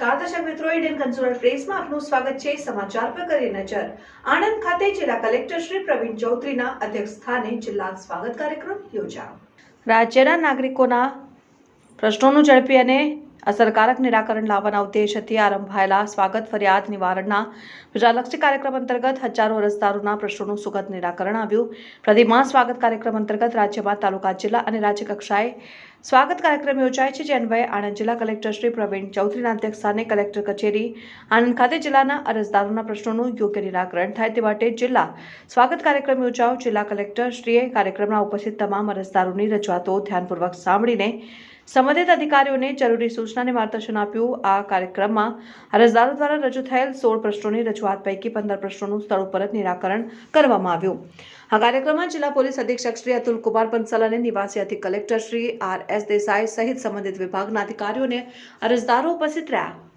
દર્શક મિત્રો ઇન્ડિયન કન્સ્યુલર પ્રેસમાં આપનું સ્વાગત છે સમાચાર પર કરીએ નજર. આણંદ ખાતે જિલ્લા કલેક્ટર શ્રી પ્રવીણ ચૌધરીના અધ્યક્ષ સ્થાને જિલ્લા સ્વાગત કાર્યક્રમ યોજાયો. રાજ્યના નાગરિકોના પ્રશ્નોનું ઝડપી અને અસરકારક નિરાકરણ લાવવાના ઉદ્દેશથી આરંભાયેલા સ્વાગત ફરિયાદ નિવારણના પ્રજાલક્ષી કાર્યક્રમ અંતર્ગત હજારો અરજદારોના પ્રશ્નોનું સુગત નિરાકરણ આવ્યું. પ્રતિમા સ્વાગત કાર્યક્રમ અંતર્ગત રાજ્યમાં તાલુકા, જિલ્લા અને રાજ્ય કક્ષાએ સ્વાગત કાર્યક્રમ યોજાય છે, જે અન્વયે આણંદ જિલ્લા કલેક્ટર શ્રી પ્રવીણ ચૌધરીના અધ્યક્ષસ્થાને કલેક્ટર કચેરી, આણંદ ખાતે જિલ્લાના અરજદારોના પ્રશ્નોનું યોગ્ય નિરાકરણ થાય તે માટે જિલ્લા સ્વાગત કાર્યક્રમ યોજાયો. જિલ્લા કલેક્ટર શ્રીએ કાર્યક્રમમાં ઉપસ્થિત તમામ અરજદારોની રજૂઆતો ધ્યાનપૂર્વક સાંભળીને સંબંધિત અધિકારીઓને જરૂરી સૂચના અને માર્ગદર્શન આપ્યું. આ કાર્યક્રમમાં અરજદારો દ્વારા રજૂ થયેલ સોળ પ્રશ્નોની રજૂઆત પૈકી પંદર પ્રશ્નોનું સ્થળ ઉપર જ નિરાકરણ કરવામાં આવ્યું. આ કાર્યક્રમમાં જિલ્લા પોલીસ અધિક્ષક શ્રી અતુલ કુમાર બંસલ અને નિવાસી અધિક collector Shri R S Desai સહિત સંબંધિત વિભાગના અધિકારીઓને અરજદારો ઉપસ્થિત રહ્યા.